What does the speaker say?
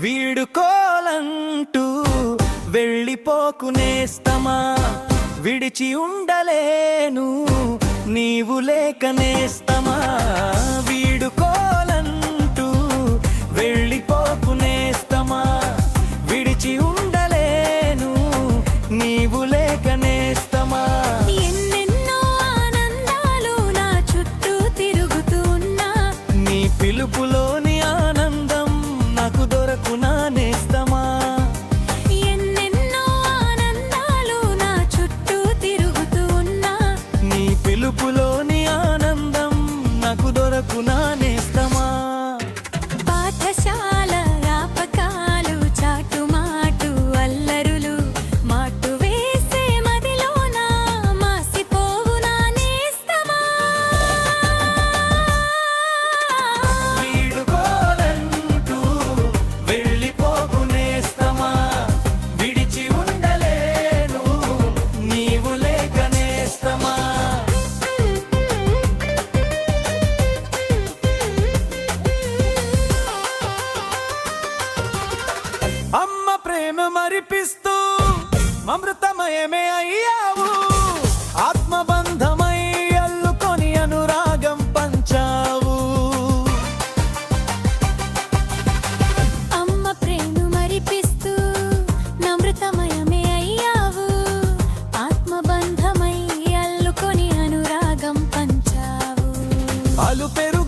వీడుకోలంటూ వెళ్ళిపోకునేస్తమా విడిచి ఉండలేను నీవు లేక నేస్తమా? ప్రేమ మరిపిస్తూ అమృతమయమే అయ్యావు. ఆత్మబంధమై అల్లుకొని అనురాగం పంచావు. అమ్మ ప్రేమ మరిపిస్తూ నమృతమయమే అయ్యావు. ఆత్మబంధమై అల్లుకొని అనురాగం పంచావు. పాలు పెరుగు